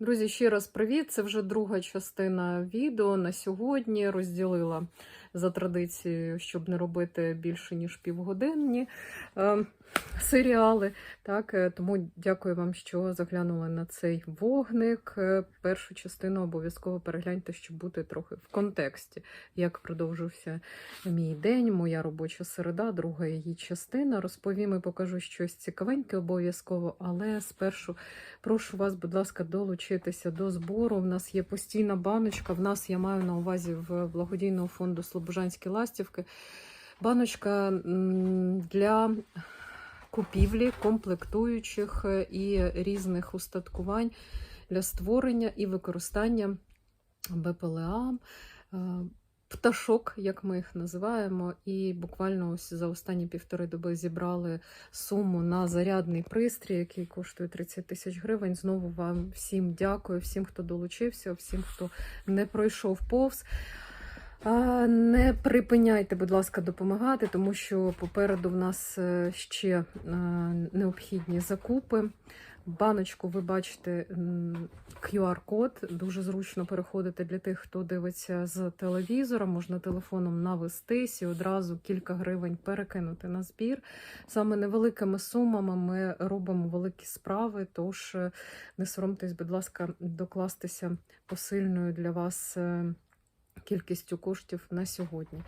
Друзі, ще раз привіт. Це вже друга частина відео на сьогодні. Розділила за традицією, щоб не робити більше ніж півгодинні е, серіали. Так, е, тому дякую вам, що заглянули на цей вогник. Е, Першу частину обов'язково перегляньте, щоб бути трохи в контексті, як продовжився мій день, моя робоча середа, друга її частина. Розповім і покажу щось цікавеньке обов'язково, але спершу прошу вас, будь ласка, долучитися до збору. У нас є постійна баночка. В нас я маю на увазі в благодійного фонду Слобожанські ластівки. Баночка для купівлі комплектуючих е, і різних устаткувань для створення і використання БПЛА. е, Пташок, як ми їх називаємо, і буквально ось за останні півтори доби зібрали суму на зарядний пристрій, який коштує 30 тисяч гривень. Знову вам всім дякую, всім, хто долучився, всім, хто не пройшов повз. Не припиняйте, будь ласка, допомагати, тому що попереду в нас е, ще е, необхідні закупи. Баночку ви бачите QR-код, дуже зручно переходити для тих, хто дивиться з телевізора. Можна телефоном навестись і одразу кілька гривень перекинути на збір. Саме невеликими сумами ми робимо великі справи, тож е, не соромтесь, будь ласка, докластися посильною для вас кількістю коштів на сьогодні.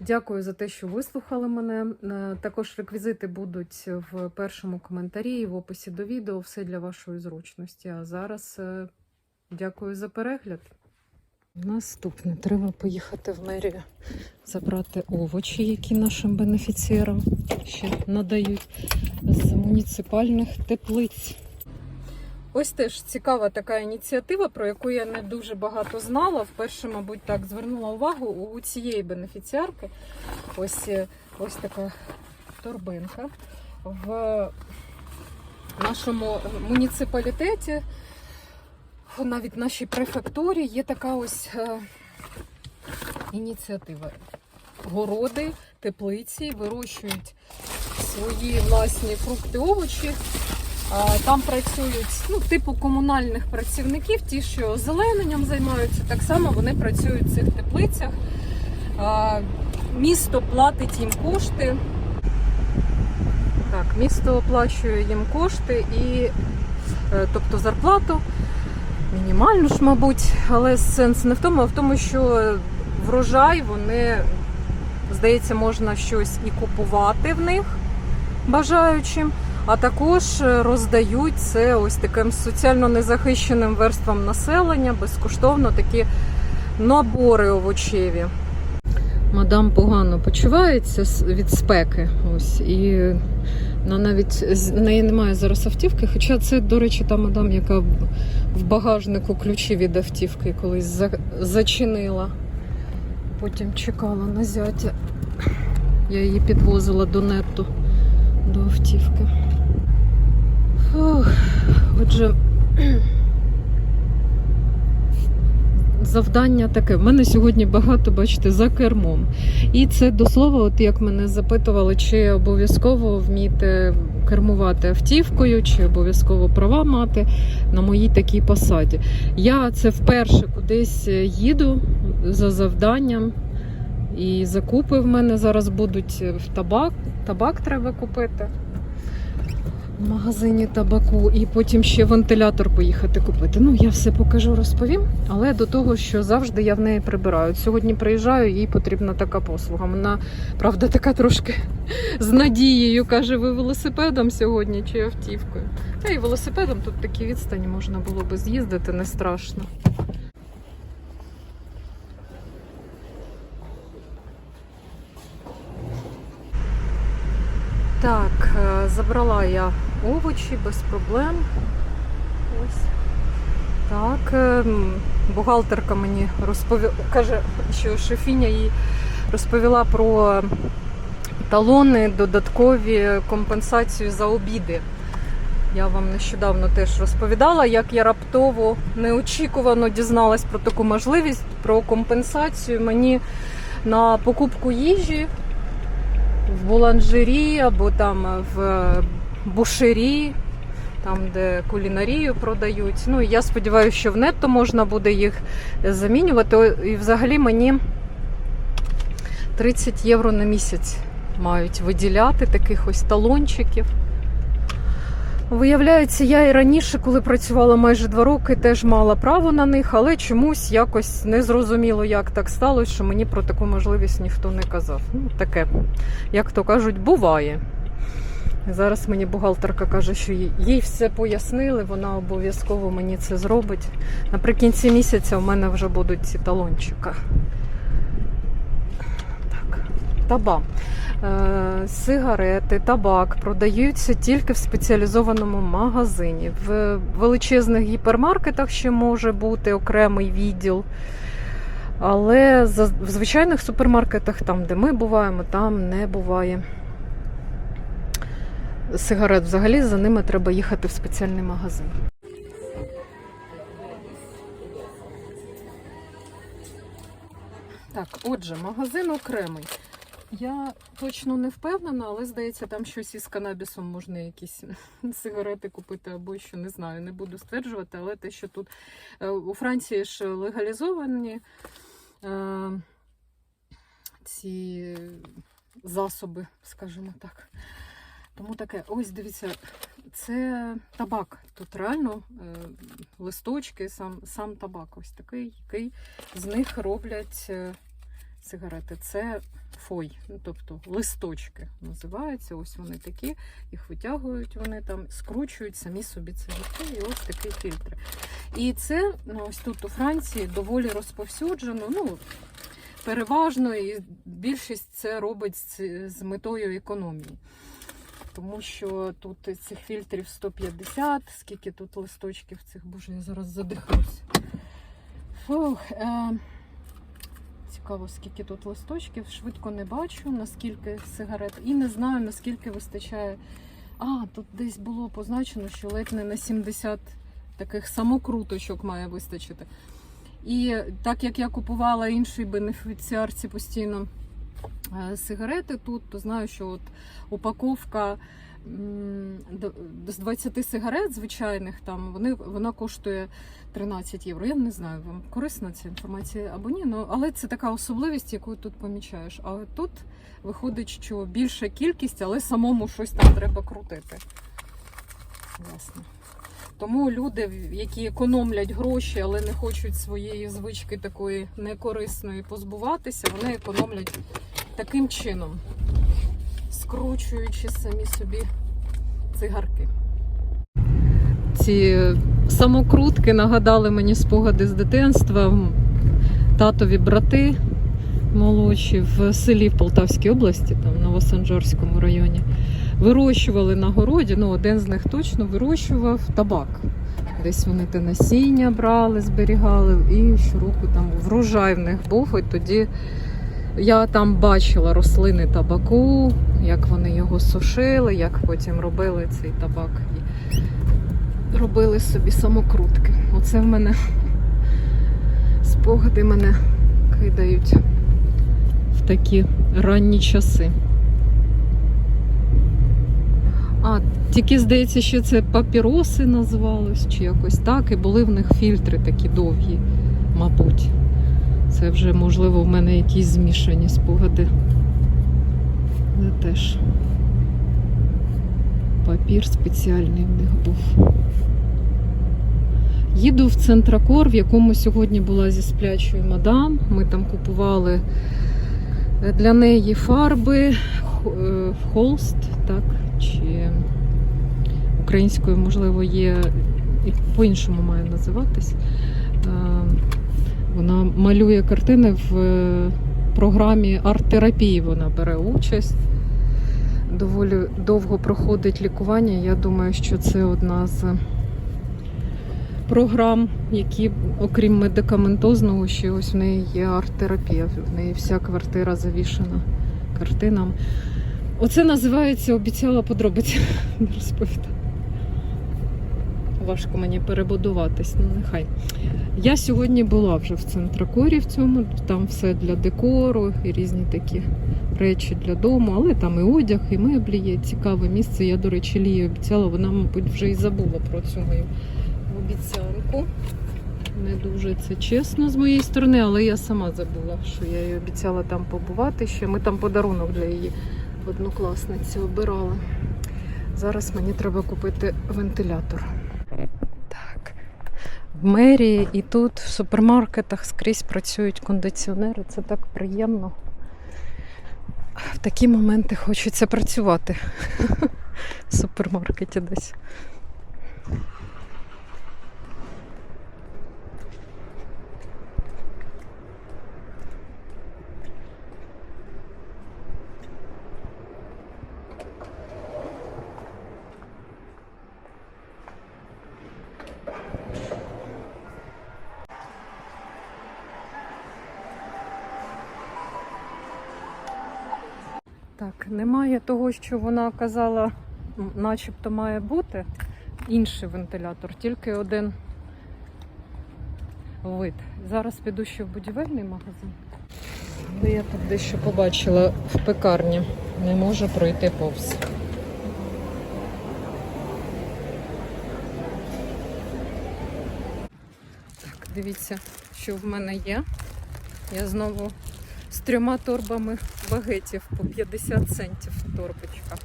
Дякую за те, що вислухали мене. Е, Також реквізити будуть в першому коментарі і в описі до відео. Все для вашої зручності. А зараз е, дякую за перегляд. Наступне треба поїхати в мерію, забрати овочі, які нашим бенефіціарам ще надають з муніципальних теплиць. Ось теж цікава така ініціатива, про яку я не дуже багато знала. Вперше, мабуть, так звернула увагу у цієї бенефіціарки. Ось, е, ось така торбинка. В нашому муніципалітеті, навіть в нашій префектурі, є така ось е, ініціатива. Городи, теплиці вирощують свої власні фрукти, овочі. Там працюють ну, типу комунальних працівників, ті, що озелененням займаються, так само вони працюють в цих теплицях. Місто платить їм кошти. Так, місто оплачує їм кошти і е, тобто зарплату. Мінімальну ж, мабуть, але сенс не в тому, а в тому, що врожай вони, здається, можна щось і купувати в них бажаючим а також роздають це ось таким соціально незахищеним верствам населення безкоштовно такі набори овочеві. Мадам погано почувається від спеки. Ось і вона навіть з неї немає зараз автівки. Хоча це, до речі, та мадам, яка в багажнику ключі від автівки колись за... зачинила. Потім чекала на зятя. Я її підвозила до нету, до автівки. Фух, отже, завдання таке. В мене сьогодні багато, бачите, за кермом. І це до слова, от як мене запитували, чи обов'язково вміти кермувати автівкою, чи обов'язково права мати на моїй такій посаді. Я це вперше кудись їду за завданням. І закупи в мене зараз будуть в табак. Табак треба купити в магазині табаку, і потім ще вентилятор поїхати купити. Ну, я все покажу, розповім. Але до того, що завжди я в неї прибираю. Сьогодні приїжджаю, їй потрібна така послуга. Вона, правда, така трошки з надією каже: ви велосипедом сьогодні чи автівкою? Та і велосипедом тут такі відстані можна було би з'їздити, не страшно. Так, е, забрала я овочі без проблем. Ось. Так, е, бухгалтерка мені розповіла, каже, що шефіня їй розповіла про талони, додаткові компенсацію за обіди. Я вам нещодавно теж розповідала, як я раптово неочікувано дізналась про таку можливість, про компенсацію мені на покупку їжі в буланжері або там в бушері. там, де кулінарію продають. Ну, я сподіваюся, що в нетто можна буде їх замінювати. І взагалі мені 30 євро на місяць мають виділяти таких ось талончиків. Виявляється, я і раніше, коли працювала майже два роки, теж мала право на них, але чомусь якось не зрозуміло, як так сталося, що мені про таку можливість ніхто не казав. Ну, таке, як то кажуть, буває. Зараз мені бухгалтерка каже, що їй- все пояснили, вона обов'язково мені це зробить. Наприкінці місяця у мене вже будуть ці талончика. Таба. Е, Сигарети, табак продаються тільки в спеціалізованому магазині. В величезних гіпермаркетах ще може бути окремий відділ. Але в звичайних супермаркетах, там, де ми буваємо, там не буває сигарет. Взагалі за ними треба їхати в спеціальний магазин. Так, отже, магазин окремий. Я точно не впевнена, але здається, там щось із канабісом можна якісь сигарети купити або що не знаю, не буду стверджувати, але те, що тут е, у Франції ж легалізовані е, ці засоби, скажімо так. Тому таке, ось дивіться, це табак. Тут реально е, листочки, сам, сам табак, ось такий, який з них роблять е, сигарети. Це фой, ну, тобто листочки називаються. Ось вони такі, їх витягують, вони там скручують самі собі цигарки, і ось такий фільтр. І це ну, ось тут у Франції доволі розповсюджено. Ну, переважно, і більшість це робить з, з метою економії. Тому що тут цих фільтрів 150, скільки тут листочків цих, боже, я зараз задихаюсь. Фух, е, цікаво, скільки тут листочків, швидко не бачу, наскільки сигарет, і не знаю, наскільки вистачає. А, тут десь було позначено, що ледь не на 70 таких самокруточок має вистачити. І так як я купувала іншій бенефіціарці постійно е, сигарети тут, то знаю, що от упаковка з 20 сигарет звичайних там вони, вона коштує 13 євро. Я не знаю, вам корисна ця інформація або ні. Ну, але це така особливість, яку тут помічаєш. А тут виходить, що більша кількість, але самому щось там треба крутити. Власне. Тому люди, які економлять гроші, але не хочуть своєї звички такої некорисної позбуватися, вони економлять таким чином, скручуючи самі собі цигарки. Ці самокрутки нагадали мені спогади з дитинства. Татові брати молодші в селі в Полтавській області, там в Новосанжорському районі, вирощували на городі. Ну, один з них точно вирощував табак. Десь вони те насіння брали, зберігали, і щороку там врожай в них був. І тоді я там бачила рослини табаку, як вони його сушили, як потім робили цей табак і робили собі самокрутки. Оце в мене спогади мене кидають в такі ранні часи. А, тільки здається, що це папіроси називалось, чи якось так, і були в них фільтри такі довгі, мабуть. Це вже, можливо, в мене якісь змішані спогади. Але теж папір спеціальний в них був. Їду в Центракор, в якому сьогодні була зі сплячою мадам. Ми там купували для неї фарби, е, холст, так, чи українською, можливо, є по-іншому має називатись. Вона малює картини в е, програмі арт-терапії. Вона бере участь. Доволі довго проходить лікування. Я думаю, що це одна з програм, які, окрім медикаментозного, ще ось в неї є арт-терапія. В неї вся квартира завішена картинами. Оце називається обіцяла подробиці розповідати. Важко мені перебудуватись, ну нехай. Я сьогодні була вже в центракорі в цьому, там все для декору і різні такі речі для дому, але там і одяг, і меблі є. Цікаве місце. Я, до речі, Лії обіцяла, вона, мабуть, вже і забула про цю мою обіцянку. Не дуже це чесно з моєї сторони, але я сама забула, що я їй обіцяла там побувати ще. Ми там подарунок для її однокласниці обирали. Зараз мені треба купити вентилятор. В мерії і тут в супермаркетах скрізь працюють кондиціонери. Це так приємно. В такі моменти хочеться працювати в супермаркеті десь. Так, немає того, що вона казала, начебто має бути інший вентилятор, тільки один вид. Зараз піду ще в будівельний магазин. Але я тут дещо побачила в пекарні. Не можу пройти повз. Так, дивіться, що в мене є. Я знову трьома торбами багетів по 50 центів торбочка.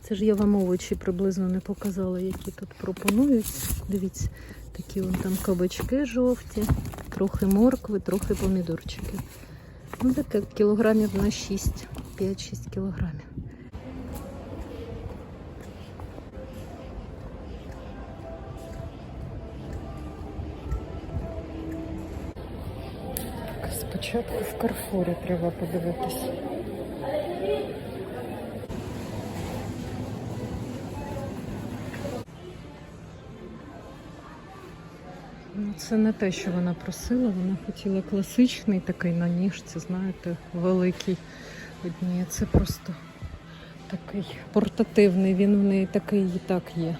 Це ж я вам овочі приблизно не показала, які тут пропонують. Дивіться, такі вон там кабачки жовті, трохи моркви, трохи помідорчики. Ну таке кілограмів на 6, 5-6 кілограмів. Спочатку в Карфурі треба подивитись. Ну, це не те, що вона просила. Вона хотіла класичний такий на ніжці, знаєте, великий. Одні. Це просто такий портативний. Він в неї такий і так є.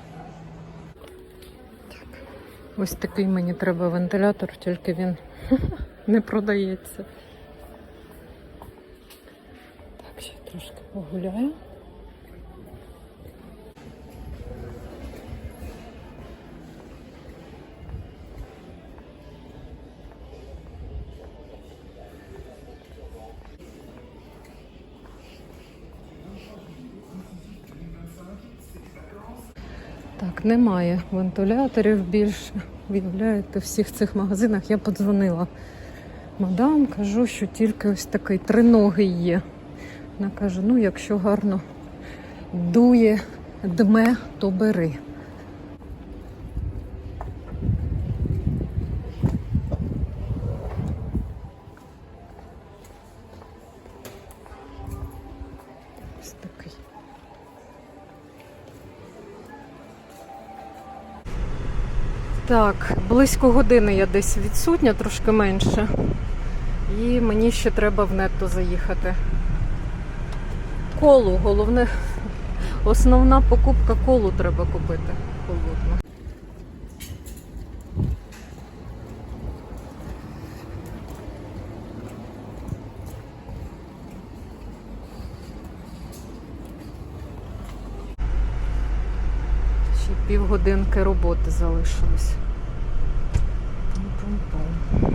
Так. Ось такий мені треба вентилятор, тільки він не продається. Так, ще трошки погуляю. Так, немає вентиляторів більше. Виявляєте, в всіх цих магазинах я подзвонила. Мадам, кажу, що тільки ось такий триногий є. Вона каже: ну, якщо гарно дує, дме, то бери. Ось такий. Так, близько години я десь відсутня, трошки менше. І мені ще треба в нетто заїхати. Колу, головне, основна покупка колу треба купити. Холодно. Ще півгодинки роботи залишилось. Пум-пум-пум.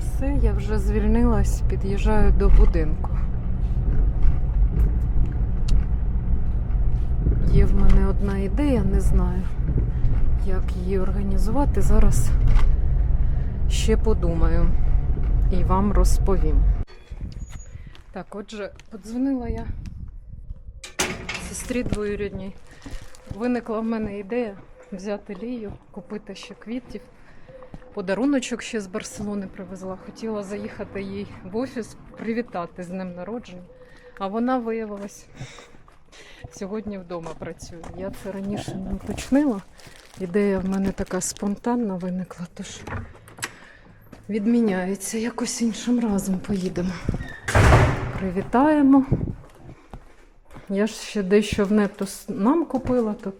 Все, я вже звільнилась, під'їжджаю до будинку. Є в мене одна ідея, не знаю, як її організувати. Зараз ще подумаю і вам розповім. Так, отже, подзвонила я сестрі двоюрідній. Виникла в мене ідея взяти лію, купити ще квітів. Подаруночок ще з Барселони привезла. Хотіла заїхати їй в офіс, привітати з ним народження. А вона виявилась Сьогодні вдома працюю. Я це раніше не уточнила. Ідея в мене така спонтанна виникла, тож відміняється. Якось іншим разом поїдемо. Привітаємо. Я ж ще дещо в нету нам купила тут.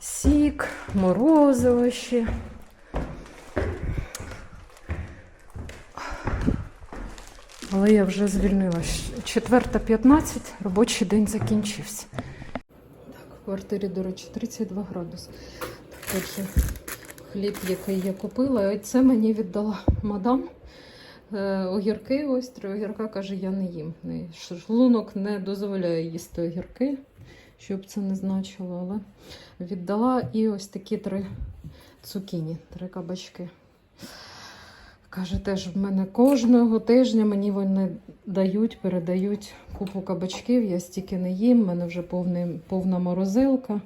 Сік, морозиво ще. Але я вже звільнилась. Четверта 15, робочий день закінчився. Так, в квартирі, до речі, 32 градуси. Так, отже, хліб, який я купила, і це мені віддала мадам. Е, огірки, ось три огірка, каже, я не їм. Шлунок не дозволяє їсти огірки, щоб це не значило, але віддала і ось такі три цукіні, три кабачки. Каже, теж в мене кожного тижня мені вони дають, передають купу кабачків, я стільки не їм, в мене вже повний, повна морозилка.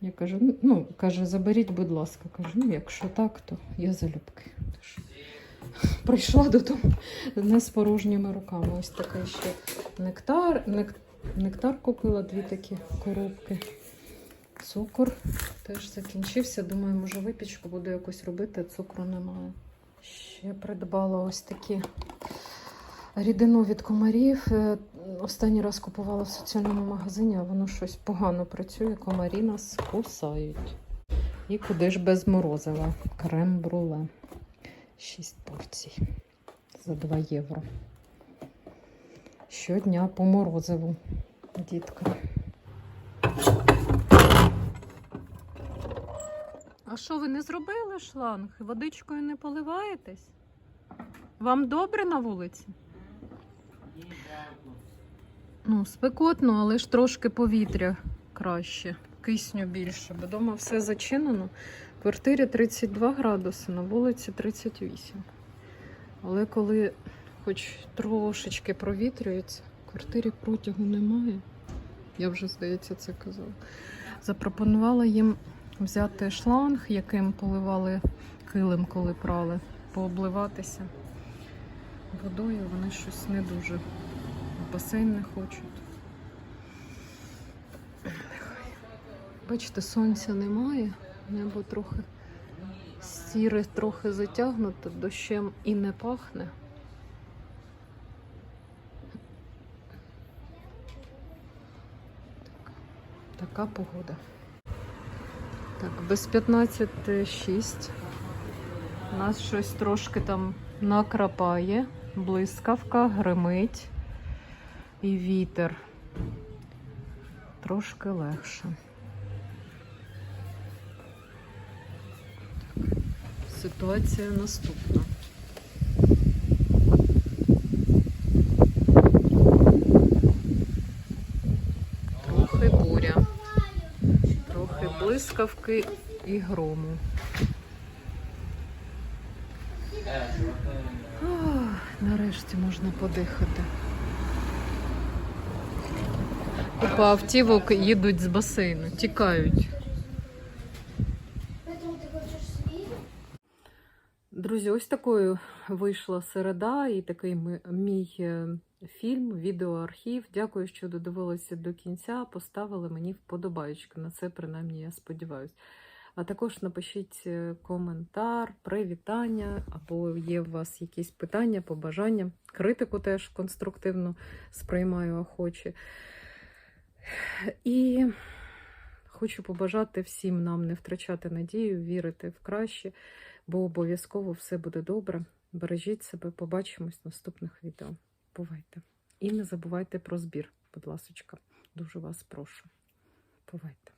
Я кажу, «Ну, каже, заберіть, будь ласка. Кажу, ну якщо так, то я залюбки. Тож, прийшла додому не з порожніми руками. Ось такий ще нектар. Нек, нектар купила дві такі коробки. Цукор теж закінчився. Думаю, може випічку буду якось робити, цукру немає. Ще придбала ось такі рідину від комарів. Е, Останній раз купувала в соціальному магазині, а воно щось погано працює. Комарі нас кусають. І куди ж без морозива? Крем бруле. 6 порцій за 2 євро. Щодня по морозиву, дітка. А що, ви не зробили шланг? Водичкою не поливаєтесь? Вам добре на вулиці? Ну, спекотно, але ж трошки повітря краще, кисню більше, бо вдома все зачинено. В квартирі 32 градуси, на вулиці 38. Але коли хоч трошечки провітрюється, в квартирі протягу немає. Я вже, здається, це казала. Запропонувала їм взяти шланг, яким поливали килим, коли прали, пообливатися водою. Вони щось не дуже. В басейн не хочуть. Бачите, сонця немає, небо трохи сіре, трохи затягнуто, дощем і не пахне. Така погода. Так, без 15,6. У нас щось трошки там накрапає, блискавка, гримить і вітер. Трошки легше. Ситуація наступна. Трохи буря, трохи блискавки і грому. Нарешті можна подихати. Купа автівок їдуть з басейну, тікають. Друзі, ось такою вийшла середа і такий мій е, фільм, відеоархів. Дякую, що додивилися до кінця. Поставили мені вподобаючки. На це принаймні я сподіваюся. А також напишіть е, коментар, привітання, або є у вас якісь питання, побажання. Критику теж конструктивно сприймаю охоче. І хочу побажати всім нам не втрачати надію, вірити в краще, бо обов'язково все буде добре. Бережіть себе, побачимось в наступних відео. Бувайте. І не забувайте про збір, будь ласочка. Дуже вас прошу. Бувайте.